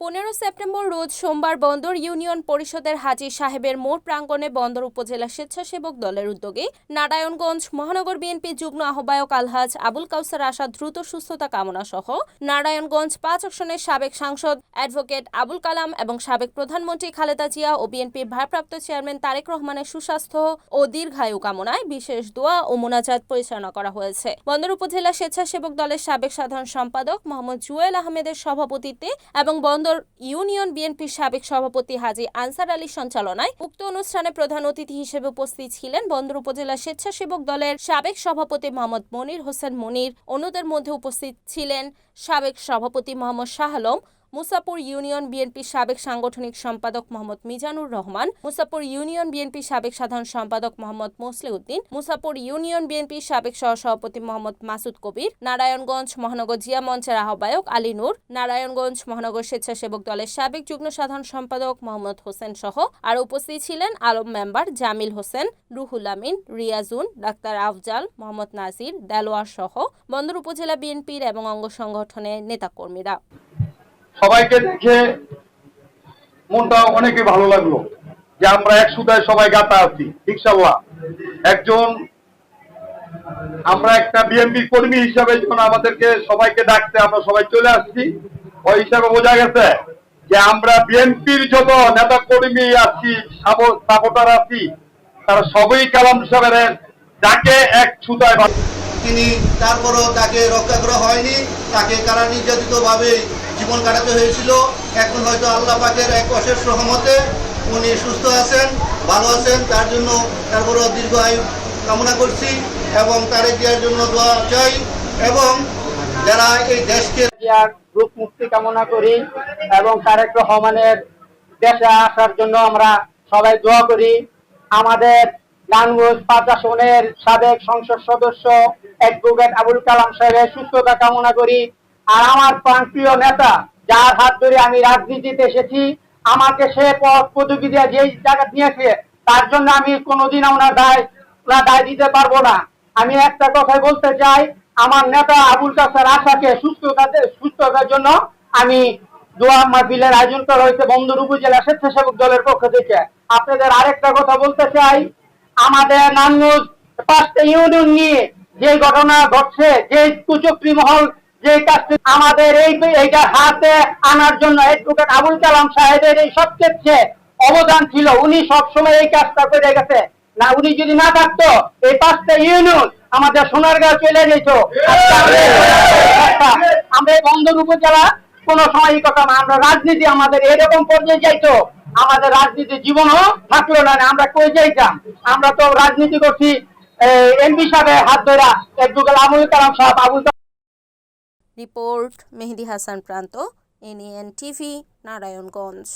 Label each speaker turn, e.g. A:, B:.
A: পনেরো সেপ্টেম্বর রোজ সোমবার বন্দর ইউনিয়ন পরিষদের হাজী সাহেবের মোড় প্রাঙ্গণে বন্দর উপজেলা স্বেচ্ছাসেবক দলের উদ্যোগে নারায়ণগঞ্জ মহানগর বিএনপি যুগ্ম আহ্বায়ক আলহাজ আবুল কাউসার আশা দ্রুত সুস্থতা কামনা সহ নারায়ণগঞ্জ পাঁচ আসনের সাবেক সাংসদ অ্যাডভোকেট আবুল কালাম এবং সাবেক প্রধানমন্ত্রী খালেদা জিয়া ও বিএনপির ভারপ্রাপ্ত চেয়ারম্যান তারেক রহমানের সুস্বাস্থ্য ও দীর্ঘায়ু কামনায় বিশেষ দোয়া ও মোনাজাত পরিচালনা করা হয়েছে। বন্দর উপজেলা স্বেচ্ছাসেবক দলের সাবেক সাধারণ সম্পাদক মোহাম্মদ জুয়েল আহমেদের সভাপতিত্বে এবং বন্দর ইউনিয়ন বিএনপির সাবেক সভাপতি হাজি আনসার আলীর সঞ্চালনায় উক্ত অনুষ্ঠানে প্রধান অতিথি হিসেবে উপস্থিত ছিলেন বন্দর উপজেলা স্বেচ্ছাসেবক দলের সাবেক সভাপতি মোহাম্মদ মনির হোসেন মনির। অন্যদের মধ্যে উপস্থিত ছিলেন সাবেক সভাপতি মোহাম্মদ শাহ আলম মুসাপুর ইউনিয়ন বিএনপির সাবেক সাংগঠনিক সম্পাদক মোহাম্মদ মিজানুর রহমান, মুসাপুর ইউনিয়ন বিএনপির সাবেক সাধারণ সম্পাদক মোহাম্মদ মোসলেউদ্দিন, মুসাপুর ইউনিয়ন বিএনপির সাবেক সহসভাপতি মোহাম্মদ মাসুদ কবির, নারায়ণগঞ্জ মহানগর জিয়া মঞ্চের আহ্বায়ক আলী নূর, নারায়ণগঞ্জ মহানগর স্বেচ্ছাসেবক দলের সাবেক যুগ্ম সাধারণ সম্পাদক মোহাম্মদ হোসেন সহ আর উপস্থিত ছিলেন আলম মেম্বার জামিল হোসেন, রুহুল আমিন, রিয়াজুন, ডাক্তার আফজাল, মোহাম্মদ নাজির দেলোয়ার সহ বন্দর উপজেলা বিএনপির এবং অঙ্গ সংগঠনের নেতাকর্মীরা।
B: সবাইকে দেখে মনটা অনেকে ভালো লাগল যে আমরা এক সুতায় সবাই গাতা আছি, ইনশাল্লাহ একজন আমরা একটা বিএনপি কর্মী হিসাবে যখন আমাদেরকে সবাইকে ডাকতে আমরা সবাই চলে আসছি, ওই হিসাবে বোঝা গেছে যে আমরা বিএনপির যত নেতা কর্মী আছি সাপোর্টার আছি, তারা সবই কালাম সাহেবের যাকে এক বাঁধা।
C: তিনি তারপরও তাকে রক্ষা করা হয়নি, তাকে কারা নির্যাতিত ভাবে জীবন কাটাতে হয়েছিল। এখন হয়তো আল্লাহ পাকের এক অশেষ রহমতে উনি সুস্থ আছেন, ভালো আছেন। তার জন্য তারপরও দীর্ঘ আয়ু কামনা করছি এবং তারেক দেওয়ার জন্য দোয়া চাই এবং যারা এই দেশকে
D: জিয়ার রূপ মুক্তি কামনা করি এবং তারেক রহমানের দেশে আসার জন্য আমরা সবাই দোয়া করি। আমাদের নানগঞ্জ পাঁচ সাবেক সংসদ সদস্য অ্যাডভোকেট আবুল কালাম সাহেবের সুস্থতা কামনা করি। আর আমার প্রান্তীয় নেতা, যার হাত ধরে আমি রাজনীতিতে এসেছি, আমাকে সে পদ পদবি দিয়ে যেই জায়গা নিয়েছে, তার জন্য আমি কোনোদিন ওনার দায় ওনার দায় দিতে পারব না। আমি একটা কথাই বলতে চাই, আমার নেতা আবুল কাসার আশাকে সুস্থতা সুস্থতার জন্য আমি দোয়া মাহফিলের আয়োজন করা হয়েছে বন্দর উপজেলা স্বেচ্ছাসেবক দলের পক্ষ থেকে। আপনাদের আরেকটা কথা বলতে চাই, আমাদের নানুজ পাঁচটা ইউনিয়ন নিয়ে যে ঘটনা ঘটছে, যে কুচক্রি মহল যে কাজটি আমাদের এই এইটা হাতে আনার জন্য অ্যাডভোকেট আবুল কালাম সাহেবের এই সবচেয়ে অবদান ছিল, উনি সবসময় এই কাজটা করে গেছে। না, উনি যদি না থাকতো, এই পাঁচটা ইউনিয়ন আমাদের সোনারগাঁও চলে যেত। আমরা- এই বন্দর উপজেলা কোন সময় কথা আমরা রাজনীতি আমাদের এরকম পর্যায়ে যাইতো, আমাদের রাজনীতি জীবনও থাকল না আমরা কই যাইতাম? আমরা তো রাজনীতি করছি এমপি সাহেবের হাত ধরা একদুকাল আবুল কালাম সাহেব আবুল
A: রিপোর্ট মেহেদি হাসান প্রান্ত এনএন টিভি নারায়ণগঞ্জ।